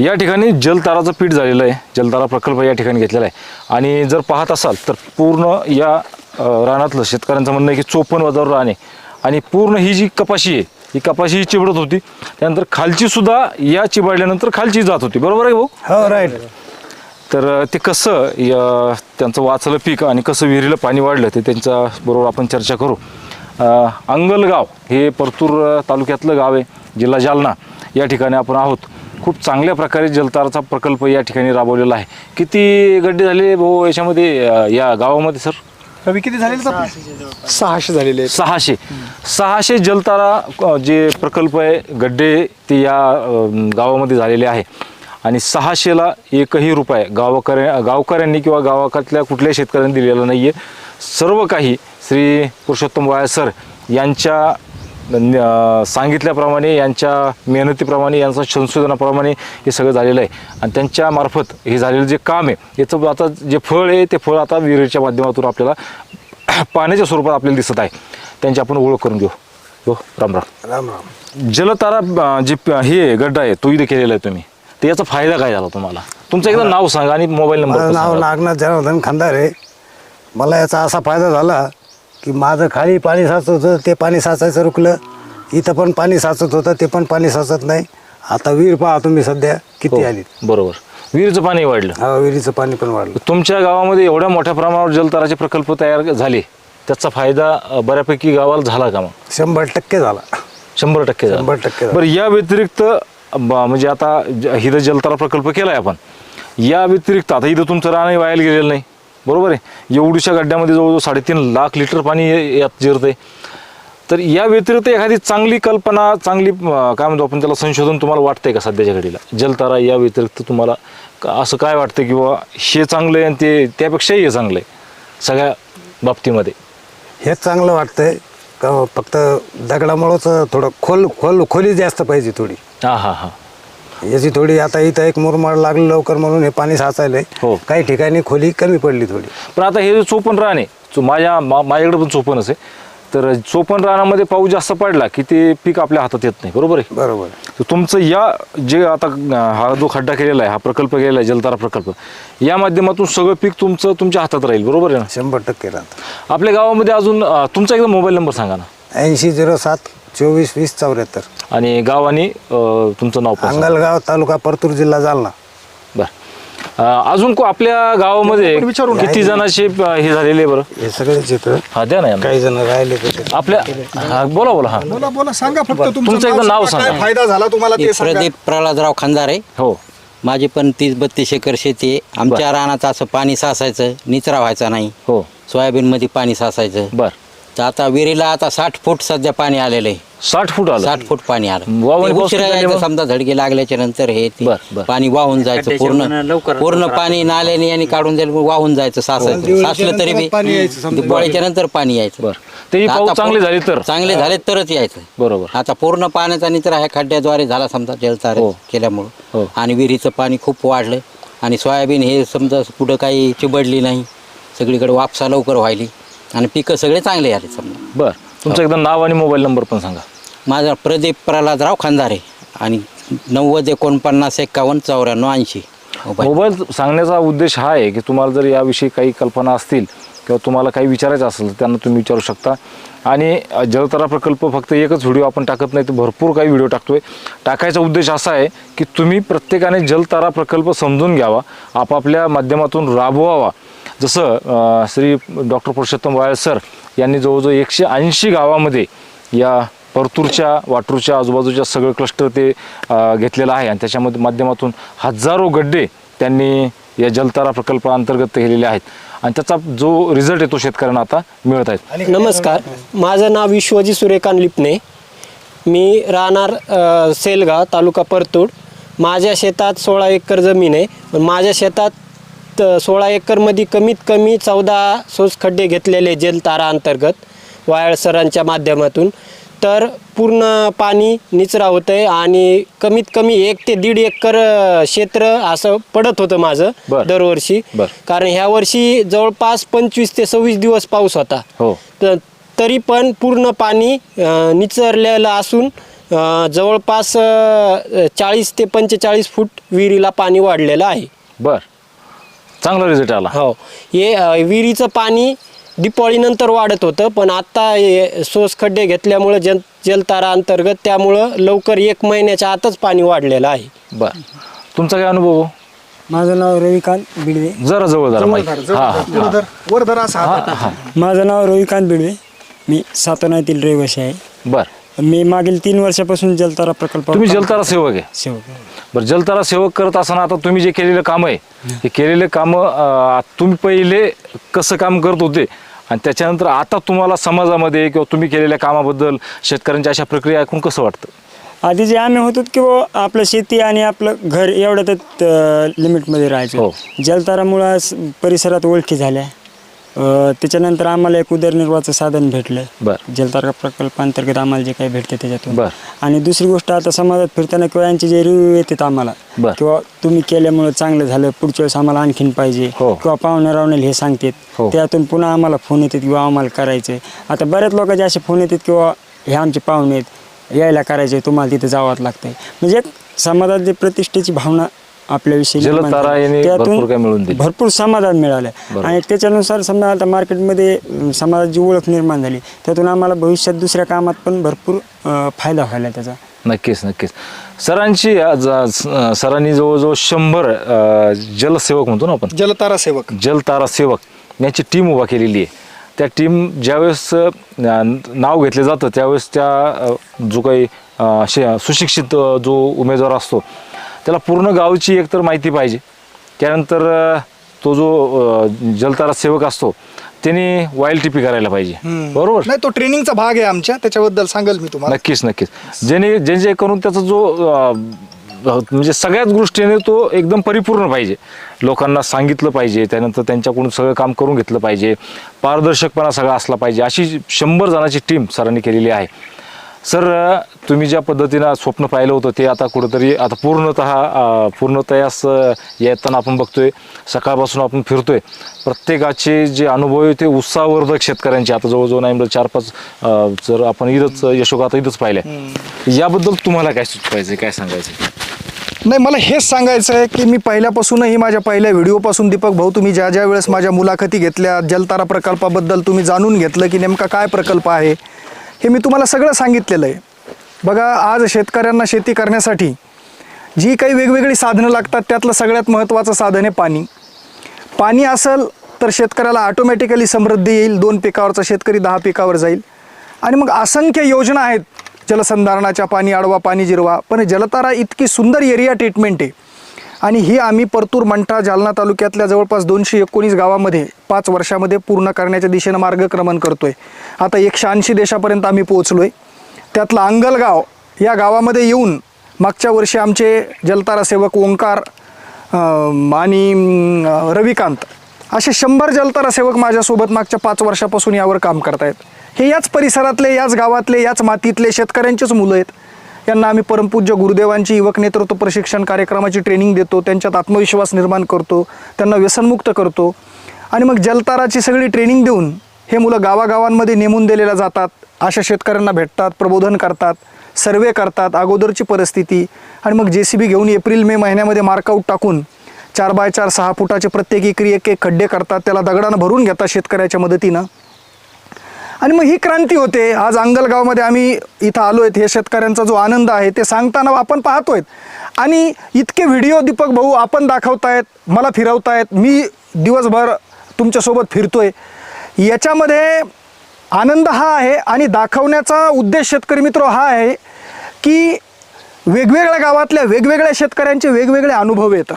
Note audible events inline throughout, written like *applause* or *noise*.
या ठिकाणी जलताराचं पीठ झालेलं आहे. जलतारा प्रकल्प या ठिकाणी घेतलेला आहे. आणि जर पाहत असाल तर पूर्ण या रानातलं शेतकऱ्यांचं म्हणणं आहे की चोपन्न वजावर आहे. आणि पूर्ण ही जी कपाशी आहे ही कपाशी ही चिबडत होती. त्यानंतर खालची सुद्धा या चिबाडल्यानंतर खालची जात होती. बरोबर आहे भाऊ? हो राईट तर ते कसं या त्यांचं वाचलं पीक आणि कसं विहिरीला पाणी वाढलं ते त्यांच्या बरोबर आपण चर्चा करू. अंगलगाव हे परतूर तालुक्यातलं गाव आहे जिल्हा जालना. या ठिकाणी आपण आहोत. खूप चांगल्या प्रकारे जलताराचा प्रकल्प या ठिकाणी राबवलेला आहे. किती गड्डे झाले भाऊ याच्यामध्ये अ, या गावामध्ये सर? रवी किती झालेले सहाशे झालेले आहेत. सहाशे. सहाशे जलतारा अ, जे प्रकल्प आहे गड्डे ते या अ, गावामध्ये झालेले आहे. आणि सहाशेला एकही रुपये गावकऱ्या गावकऱ्यांनी किंवा गावाकातल्या कुठल्याही शेतकऱ्यांनी दिलेला नाही आहे सर्व काही श्री पुरुषोत्तम वाया सर यांच्या सांगितल्याप्रमाणे यांच्या मेहनतीप्रमाणे यांच्या संशोधनाप्रमाणे हे सगळं झालेलं आहे. आणि त्यांच्या मार्फत हे झालेलं जे काम आहे याचं आता जे फळ आहे ते फळ आता विहिरीच्या माध्यमातून आपल्याला *clears throat* पाण्याच्या स्वरूपात आपल्याला दिसत आहे. त्यांची आपण ओळख करून घेऊ. हो राम राम. राम राम. जलतारा जे हे गड्डा आहे तो इथे केलेला आहे तुम्ही. तर याचा फायदा काय झाला तुम्हाला? तुमचं एकदा नाव सांगा आणि मोबाईल नंबर नाव. नागनाथ जनार्दन खंदारे. मला याचा असा फायदा झाला की माझं खाली पाणी साचत होतं ते पाणी साचायचं रुकलं. इथं पण पाणी साचत होतं ते पण पाणी साचत नाही. आता विहीर पहा तुम्ही सध्या किती हो, आली बरोबर. विहिरीचं पाणी वाढलं. हा विहिरीचं पाणी पण वाढलं. तुमच्या गावामध्ये एवढ्या मोठ्या प्रमाणावर जलताराचे प्रकल्प तयार झाले त्याचा फायदा अं, बऱ्यापैकी गावाला झाला का मग? शंभर टक्के झाला. शंभर टक्के झाला. शंभर टक्के झाला. बरं या व्यतिरिक्त ब- म्हणजे आता ज- इथं जलतारा प्रकल्प केलाय आपण. या व्यतिरिक्त आता इथं तुमचं रानही वायाला गेलेलं नाही. बरोबर आहे. एवढ्याशा गड्ड्यामध्ये जवळजवळ साडेतीन लाख लिटर पाणी यात जिरतंय. तर या व्यतिरिक्त एखादी चांगली कल्पना चांगली काय म्हणतो आपण त्याला संशोधन तुम्हाला वाटतंय का सध्याच्या घडीला? जलतारा या व्यतिरिक्त तुम्हाला असं काय वाटतं की बाबा हे चांगलं आहे आणि ते त्यापेक्षाही हे चांगलं आहे सगळ्या बाबतीमध्ये? हेच चांगलं वाटतंय. का फक्त दगडामुळंच थोडं खोल खोल खोली जास्त पाहिजे थोडी. हां हां हां. याची थोडी आता इथं एक मुरमाड लागलं लवकर म्हणून हे पाणी साचायलंय. हो. काही ठिकाणी खोली कमी पडली थोडी. पण आता हे जे चोपन रान आहे चो- माझ्या मा- माझ्याकडे पण चोपनच आहे. तर चोपन रानामध्ये पाऊस जास्त पडला की ते पीक आपल्या हातात येत नाही बरोबर आहे? बरोबर. तर तुमचं या जे आता अं, हा जो खड्डा केलेला आहे हा प्रकल्प केलेला आहे जलतारा प्रकल्प या माध्यमातून सगळं पीक तुमचं तुमच्या हातात राहील बरोबर आहे ना? शंभर टक्के राहतं. आपल्या गावामध्ये अजून अं, तुमचा एकदा मोबाईल नंबर सांगा ना. ऐंशी झिरो सात चोवीस वीस चौऱ्याहत्तर. आणि गाव आणि अं, तुमचं नाव पण. अंगलगाव तालुका परतूर जिल्हा जालना. बरं. अजून को- आपल्या गावामध्ये किती जणांचे अं, हे झालेले आहे बरं? हे सगळे चित्र हा द्या ना यांना. काही जण राहिले आपल्या हा बोला बोला हा. बोला बोला सांगा फक्त तुमचं एकदा नाव सांगा. काय फायदा झाला तुम्हाला ते सांगा. प्रदीप प्रल्हादराव खंदारे. हो. माझी पण तीस बत्तीस एकर शेती आहे. आमच्या रानात असं पाणी साचायचं निचरा व्हायचा नाही. हो. सोयाबीनमध्ये पाणी साचायचं. बर. तर आता विहिरीला आता साठ फूट सध्या पाणी आलेलं आहे. साठ फूट आलं? साठ फूट पाणी आलं. पाऊस उशिरा किती यायचं झाले समजा झडके लागल्याच्या नंतर हे ते बर, बर. पाणी वाहून जायचं पूर्ण पूर्ण पाणी नाल्याने आणि काढून जायला वाहून जायचं साचायचं साचलं तरी बी पाणी यायचं दिवाळीच्या नंतर पाणी यायचं. बर. ते आता पाऊस चांगले झाले तर? चांगले झाले तरच यायचं. बरोबर. आता पूर्ण पाण्याचा निचरा ह्या खड्ड्याद्वारे झाला समजा जलतार हो. हो. केल्यामुळं आणि विहिरीचं पाणी खूप वाढलं. आणि सोयाबीन हे समजा कुठं काही चिबडली नाही. सगळीकडे वापसा लवकर व्हायली. आणि पिकं सगळे चांगले आले समजा. बर. तुमचं एकदा नाव आणि मोबाईल नंबर पण सांगा. माझा प्रदीप प्रल्हादराव खंदारे आणि नव्वद एकोणपन्नास एक्कावन्न चौऱ्याण्णव ऐंशी. मोबाईल. मोबाईल सांगण्याचा उद्देश हा आहे की तुम्हाला जर याविषयी काही कल्पना असतील किंवा तुम्हाला काही विचारायचं असेल तर त्यांना तुम्ही विचारू शकता. आणि अ, जलतारा प्रकल्प फक्त एकच व्हिडिओ आपण टाकत नाही तर भरपूर काही व्हिडिओ टाकतोय. टाकायचा उद्देश असा आहे की तुम्ही प्रत्येकाने जलतारा प्रकल्प समजून घ्यावा आपापल्या माध्यमातून राबवावा. जसं श्री डॉक्टर पुरुषोत्तम वायल सर यांनी जवळजवळ एकशे ऐंशी गावामध्ये या परतूरच्या वाटूरच्या आजूबाजूच्या सगळं क्लस्टर ते घेतलेलं आहे. आणि त्याच्यामध्ये माध्यमातून हजारो गड्डे त्यांनी या जलतारा प्रकल्पाअंतर्गत केलेले आहेत. आणि त्याचा जो रिझल्ट आहे तो शेतकऱ्यांना आता मिळत आहेत. नमस्कार. माझं नाव विश्वजी सूर्यकांत लिपणे. मी राहणार सेलगाव तालुका परतूर. माझ्या शेतात सोळा एकर जमीन आहे. पण माझ्या शेतात सोळा एकरमध्ये कमीत कमी चौदा सोस खड्डे घेतलेले जलतारा अंतर्गत वायळ सरांच्या माध्यमातून. तर पूर्ण पाणी निचरा होतं आहे आणि कमीत कमी एक ते दीड एकर क्षेत्र असं पडत होतं माझं. दरवर्षी. कारण ह्या वर्षी जवळपास पंचवीस ते सव्वीस दिवस पाऊस होता. हो. तरी पण पूर्ण पाणी निचरलेलं असून जवळपास चाळीस ते पंचेचाळीस फूट विहिरीला पाणी वाढलेलं आहे. बर. चांगला रिझल्ट आला. हो. हे अ, विहिरीचं पाणी दिपाळीनंतर वाढत होतं पण आत्ता हे सोस खड्डे घेतल्यामुळं जल जलतारा अंतर्गत त्यामुळं लवकर एक महिन्याच्या आतच पाणी वाढलेलं आहे. बर. तुमचा काय अनुभव? हो? माझं नाव रविकांत बिडवे. जरा जवळ जरा हा असा. हा हा. माझं नाव रविकांत बिडवे. मी सातनातील रहिवासी आहे. बर. मी मागील तीन वर्षापासून जलतारा प्रकल्प तुम्ही जलतारा सेवक आहे? सेवक आहे. बरं जलतारा सेवक करत असताना आता तुम्ही जे केलेलं काम आहे हे केलेले कामं तुम्ही पहिले कसं काम करत होते? आणि त्याच्यानंतर आता तुम्हाला समाजामध्ये किंवा तुम्ही केलेल्या कामाबद्दल शेतकऱ्यांच्या अशा प्रक्रिया ऐकून कसं वाटतं? आधी जे आम्ही होतो की बुवा आपलं शेती आणि आपलं घर एवढ्यातच लिमिटमध्ये राहायचं. हो. जलतारामुळं आज परिसरात ओळखी झाल्या. अ, त्याच्यानंतर आम्हाला एक उदरनिर्वाहाचं साधन भेटलं बरं. जलतारा प्रकल्पांतर्गत आम्हाला जे काही भेटते त्याच्यातून बरं. आणि दुसरी गोष्ट आता समाजात फिरताना किंवा यांचे जे रिव्ह्यू येतात आम्हाला बरं. किंवा तुम्ही केल्यामुळं चांगलं झालं पुढच्या वेळेस आम्हाला आणखीन पाहिजे हो. किंवा पाहुणे रावणेल हे सांगतात हो. त्यातून पुन्हा आम्हाला फोन येतात किंवा आम्हाला करायचं आता बऱ्याच लोकांचे असे फोन येतात किंवा हे आमचे पाहुणे आहेत यायला करायचे तुम्हाला तिथे जावंच लागतंय म्हणजे एक समाजात जे प्रतिष्ठेची भावना आपल्याविषयी निर्माण जलतारा झाली. याने त्यातून भरपूर मिळवून दिलं. भरपूर समाधान मिळालं. आणि त्याच्यानुसार समजा आता मार्केटमध्ये अं, समाजाची ओळख निर्माण झाली. त्यातून आम्हाला भविष्यात दुसऱ्या कामात पण भरपूर अं, फायदा व्हायला त्याचा. नक्कीच नक्कीच. सरांची आज- आज, अं, सरांनी जवळजवळ शंभर अं, जलसेवक म्हणतो ना आपण. जलतारा सेवक जलतारा सेवक यांची टीम उभा केलेली आहे. त्या टीम ज्यावेळेस अं, नाव घेतलं जातं त्यावेळेस त्या अं, जो काही अं, शे- सुशिक्षित अं, जो उमेदवार असतो त्याला पूर्ण गावची एकतर माहिती पाहिजे. त्यानंतर तो जो जलतारा सेवक असतो त्याने वाईल टिपी करायला पाहिजे. बरोबर? नाही तो ट्रेनिंगचा भाग आहे आमच्या त्याच्याबद्दल सांगेल मी तुम्हाला. नक्कीच नक्कीच. जेणे जे जे करून त्याचा जो म्हणजे सगळ्याच गोष्टीने तो एकदम परिपूर्ण पाहिजे. लोकांना सांगितलं पाहिजे त्यानंतर त्यांच्याकडून सगळं काम करून घेतलं पाहिजे. पारदर्शकपणा सगळा असला पाहिजे अशी शंभर जणांची टीम सरांनी केलेली आहे. सर तुम्ही ज्या पद्धतीनं स्वप्न पाहिलं होतं ते आता कुठंतरी आता पूर्णतः पूर्णतयास येताना आपण बघतोय. सकाळपासून आपण फिरतोय. प्रत्येकाचे जे अनुभव आहे ते उत्साहवर्धक शेतकऱ्यांचे. आता जवळजवळ नाही म्हणजे चार पाच जर आपण इथंच यशोगाथा इथंच पाहिल्या. याबद्दल तुम्हाला काय सुचवायचं काय सांगायचं नाही मला हेच सांगायचं आहे की मी पहिल्यापासूनही माझ्या पहिल्या व्हिडिओपासून दीपक भाऊ तुम्ही ज्या ज्या वेळेस माझ्या मुलाखती घेतल्या जलतारा प्रकल्पाबद्दल तुम्ही जाणून घेतलं की नेमका काय प्रकल्प आहे? हे मी तुम्हाला सगळं सांगितलेलं आहे. बघा आज शेतकऱ्यांना शेती करण्यासाठी जी काही वेगवेगळी साधनं लागतात त्यातलं सगळ्यात महत्त्वाचं साधन आहे पाणी. पाणी असेल तर शेतकऱ्याला ऑटोमॅटिकली समृद्धी येईल दोन पिकावरचा शेतकरी दहा पिकावर जाईल. आणि मग असंख्य योजना आहेत जलसंधारणाच्या पाणी आडवा पाणी जिरवा. पण जलतारा इतकी सुंदर एरिया ट्रीटमेंट आहे. आणि ही आम्ही परतूर मंठा जालना तालुक्यातल्या जवळपास दोनशे एकोणीस गावामध्ये पाच वर्षामध्ये पूर्ण करण्याच्या दिशेनं मार्गक्रमण करतो आहे आता एकशे ऐंशी देशापर्यंत आम्ही पोहोचलो आहे त्यातलं अंगलगाव या गावामध्ये येऊन मागच्या वर्षी आमचे जलतारा सेवक ओंकार आणि रविकांत असे शंभर जलतारा सेवक माझ्यासोबत मागच्या पाच वर्षापासून यावर काम करतायत. हे याच परिसरातले याच गावातले याच मातीतले शेतकऱ्यांचेच मुलं आहेत. यांना आम्ही परमपूज्य गुरुदेवांची युवक नेतृत्व प्रशिक्षण कार्यक्रमाची ट्रेनिंग देतो त्यांच्यात आत्मविश्वास निर्माण करतो त्यांना व्यसनमुक्त करतो. आणि मग जलताराची सगळी ट्रेनिंग देऊन हे मुलं गावागावांमध्ये नेमून दिलेल्या जातात. अशा शेतकऱ्यांना भेटतात प्रबोधन करतात सर्वे करतात अगोदरची परिस्थिती. आणि मग जे सी बी घेऊन एप्रिल मे महिन्यामध्ये मार्कआउट टाकून चार बाय चार सहा फुटाचे प्रत्येक एकरी एक एक खड्डे करतात. त्याला दगडानं भरून घेतात शेतकऱ्याच्या मदतीनं. आणि मग ही क्रांती होते. आज अंगलगावमध्ये आम्ही इथं आलो आहेत हे शेतकऱ्यांचा जो आनंद आहे ते सांगताना आपण पाहतोय आणि इतके व्हिडिओ दीपक भाऊ आपण दाखवतायत मला फिरवतायत. मी दिवसभर तुमच्यासोबत फिरतोय. याच्यामध्ये आनंद हा आहे आणि दाखवण्याचा उद्देश शेतकरी मित्र हा आहे की वेगवेगळ्या गावातल्या वेगवेगळ्या शेतकऱ्यांचे वेगवेगळे अनुभव येतात.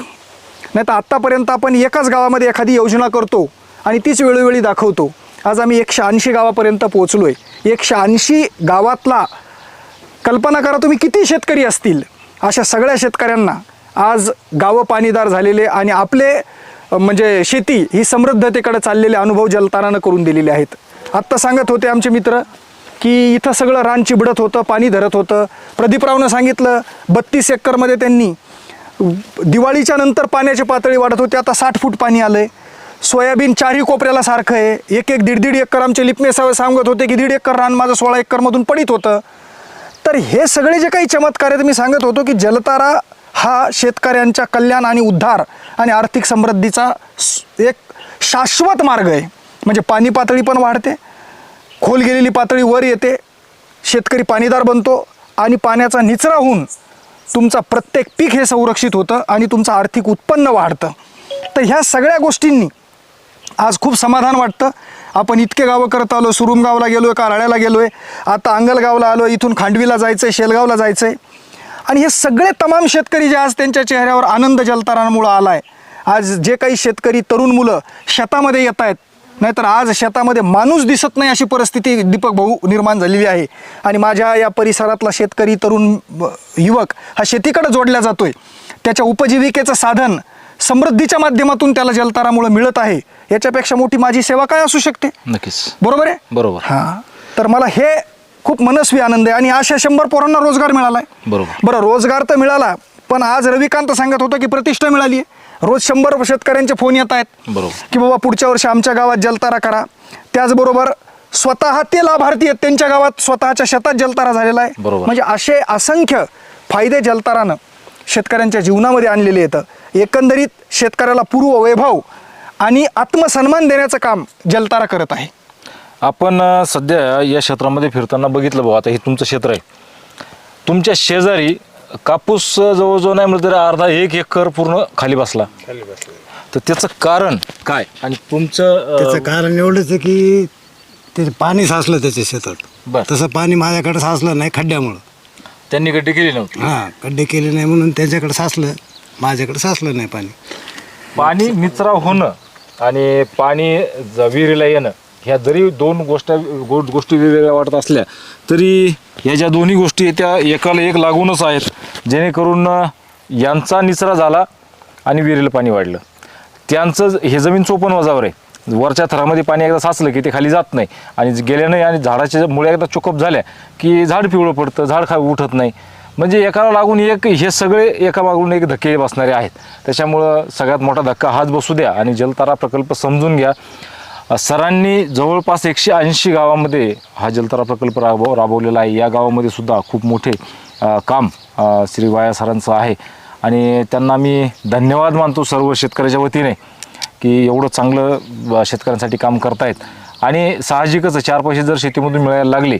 नाही तर आत्तापर्यंत आपण एकाच गावामध्ये एखादी योजना करतो आणि तीच वेळोवेळी दाखवतो. आज आम्ही एकशे ऐंशी गावापर्यंत पोहोचलो आहे एकशे ऐंशी गावातला कल्पना करा तुम्ही किती शेतकरी असतील अशा सगळ्या शेतकऱ्यांना. आज गावं पाणीदार झालेले आणि आपले म्हणजे शेती ही समृद्धतेकडे चाललेले अनुभव जलतारानं करून दिलेले आहेत. आत्ता सांगत होते आमचे मित्र की इथं सगळं रान चिबडत होतं पाणी धरत होतं. प्रदीपरावनं सांगितलं बत्तीस एकरमध्ये त्यांनी दिवाळीच्या नंतर पाण्याची पातळी वाढत होती आता साठ फूट पाणी आलं आहे सोयाबीन चारही कोपऱ्याला सारखं आहे. एक एक दीड दीड एकर आमचे लिपमे सांगत होते की दीड एकर रान माझं सोळा एकरमधून पडित होतं. तर हे सगळे जे काही चमत्कार आहेत मी सांगत होतो की जलतारा हा शेतकऱ्यांच्या कल्याण आणि उद्धार आणि आर्थिक समृद्धीचा एक शाश्वत मार्ग आहे. म्हणजे पाणी पातळी पण वाढते खोल गेलेली पातळी वर येते शेतकरी पाणीदार बनतो आणि पाण्याचा निचरा होऊन तुमचा प्रत्येक पीक हे संरक्षित होतं आणि तुमचं आर्थिक उत्पन्न वाढतं. तर ह्या सगळ्या गोष्टींनी आज खूप समाधान वाटतं. आपण इतके गावं करत आलो सुरुम गावला गेलो आहे कारळ्याला गेलो आहे आता अंगलगावला आलो इथून खांडवीला जायचं आहे शेलगावला जायचं आहे आणि हे सगळे तमाम शेतकरी जे आज त्यांच्या चेहऱ्यावर आनंद जलतारांमुळं आला आहे आज जे काही शेतकरी तरुण मुलं शेतामध्ये येत आहेत नाहीतर आज शेतामध्ये माणूस दिसत नाही अशी परिस्थिती दीपक भाऊ निर्माण झालेली आहे. आणि माझ्या या परिसरातला शेतकरी तरुण युवक हा शेतीकडे जोडला जातोय. त्याच्या उपजीविकेचं साधन समृद्धीच्या माध्यमातून त्याला जलतारामुळे मिळत आहे. याच्यापेक्षा मोठी माझी सेवा काय असू शकते? नक्कीच. बरोबर आहे? बरोबर. हां. तर मला हे खूप मनस्वी आनंद आहे आणि अशा शंभर पोरांना रोजगार मिळाला आहे बरोबर. बरं रोजगार तर मिळाला पण आज रविकांत सांगत होतं की प्रतिष्ठा मिळाली आहे रोज शंभर शेतकऱ्यांचे फोन येत आहेत. बरोबर. की बाबा पुढच्या वर्षी आमच्या गावात जलतारा करा. त्याचबरोबर स्वतः ते लाभार्थी आहेत. त्यांच्या गावात स्वतःच्या शेतात जलतारा झालेला आहे. बरोबर. म्हणजे असे असंख्य फायदे जलतारानं शेतकऱ्यांच्या जीवनामध्ये आणलेले येतं. एकंदरीत शेतकऱ्याला पूर्व वैभव आणि आत्मसन्मान देण्याचं काम जलतारा करत आहे. आपण सध्या या क्षेत्रामध्ये फिरताना बघितलं भाऊ आता हे तुमचं क्षेत्र आहे. तुमच्या शेजारी कापूस जवळजवळ नाही म्हटलं तरी अर्धा एक एकर पूर्ण खाली बसला. तर त्याचं कारण काय? आणि तुमचं त्याचं कारण एवढंच आहे की ते पाणी साचलं त्याच्या शेतात. बर. तसं पाणी माझ्याकडे साचलं नाही खड्ड्यामुळं. त्यांनी गड्डी केली नव्हती. हां खड्डे केले नाही म्हणून त्यांच्याकडे साचलं. माझ्याकडे साचलं नाही पाणी. पाणी निचरा होणं आणि पाणी ज- विहिरीला येणं ह्या जरी दोन गोष्ट गो गोष्टी वेगवेगळ्या वाटत असल्या तरी ह्या ज्या दोन्ही गोष्टी आहेत त्या एकाला एक लागूनच आहेत. जेणेकरून अ, यांचा निचरा झाला आणि विहिरीला पाणी वाढलं. त्यांचं ज- हे जमीन चोपन वजावर आहे. वरच्या थरामध्ये पाणी एकदा साचलं की ते खाली जात नाही. आणि ज- नाही आणि झाडाच्या मुळे एकदा चोकअप झाल्या की झाड पिवळं पडतं झाड खा उठत नाही. म्हणजे एकाला लागून एक हे सगळे एका मागून एक धक्के बसणारे आहेत. त्याच्यामुळं सगळ्यात मोठा धक्का हाच बसू द्या आणि जलतारा प्रकल्प समजून घ्या. सरांनी जवळपास एकशे ऐंशी गावामध्ये हा जलतारा प्रकल्प राबव राबवलेला आहे. या गावामध्ये सुद्धा खूप मोठे काम श्री वाया सरांचं आहे. आणि त्यांना मी धन्यवाद मानतो सर्व शेतकऱ्याच्या वतीने. की एवढं चांगलं शेतकऱ्यांसाठी काम करतायत. आणि साहजिकच चार पैसे जर शेतीमधून मिळायला लागले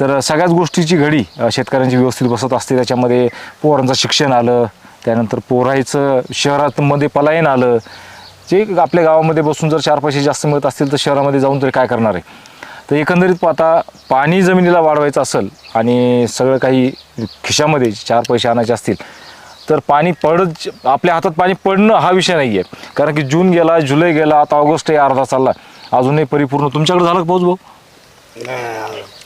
तर सगळ्याच गोष्टीची घडी शेतकऱ्यांची व्यवस्थित बसत असते. त्याच्यामध्ये पोरांचं शिक्षण आलं त्यानंतर पोरायचं शहरातमध्ये पलायन आलं. जे आपल्या गावामध्ये बसून जर चार पैसे जास्त मिळत असतील तर शहरामध्ये जाऊन तरी काय करणार आहे? तर एकंदरीत पाहता पाणी जमिनीला वाढवायचं असेल आणि सगळं काही खिशामध्ये चार पैसे आणायचे असतील तर पाणी पडत आपल्या हातात पाणी पडणं हा विषय नाही आहे कारण की जून गेला जुलै गेला आता ऑगस्ट आहे अर्धा चालला अजूनही परिपूर्ण. तुमच्याकडे झालं का पाऊस भाऊ?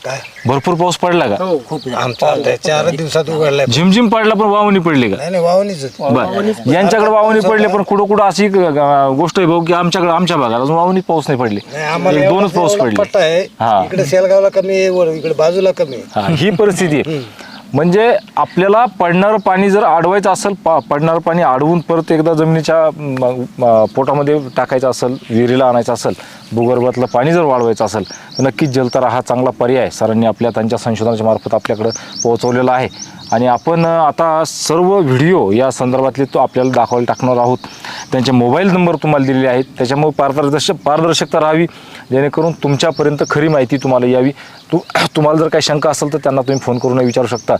काय? भरपूर पाऊस पडला का? आमचा आता चार दिवसात उघडलाय. झिमझिम पडला पण वावणी पडली का? नाही नाही वावणीच. बर. यांच्याकडे वावणी पडले पण कुठं कुठं अशी अं, गोष्ट आहे भाऊ की आमच्याकडे आमच्या भागात अजून वावणी पाऊस नाही पडली. नाही आम्हाला एक दोनच एवढा- पाऊस एवढा पडले. पट्टा आहे. हा. इकडे सेलगावला कमी आहे वर इकडे बाजूला कमी आहे. हा, ही परिस्थिती आहे. म्हणजे आपल्याला पडणारं पाणी जर अडवायचं असेल पा पडणारं पाणी अडवून परत एकदा जमिनीच्या पोटामध्ये टाकायचं असेल विहिरीला आणायचं असेल भूगर्भातलं पाणी जर वाढवायचं असेल तर नक्कीच जलतारा हा चांगला पर्याय सरांनी आपल्या त्यांच्या संशोधनाच्या मार्फत आपल्याकडं पोहोचवलेला आहे. आणि आपण आता सर्व व्हिडिओ या संदर्भातले तो आपल्याला दाखवायला टाकणार आहोत. त्यांचे मोबाईल नंबर तुम्हाला दिलेले आहेत. त्याच्यामुळे पारदर्शक पारदर्शकता राहावी जेणेकरून तुमच्यापर्यंत खरी माहिती तुम्हाला यावी. तू *clears throat* तुम्हाला जर काही शंका असेल तर त्यांना तुम्ही फोन करून विचारू शकता.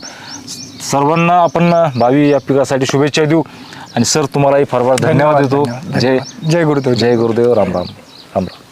सर्वांना आपण भावी या पिकासाठी शुभेच्छा देऊ. आणि सर तुम्हालाही फार फार धन्यवाद देतो. जय जय गुरुदेव. जय गुरुदेव. राम राम. राम राम.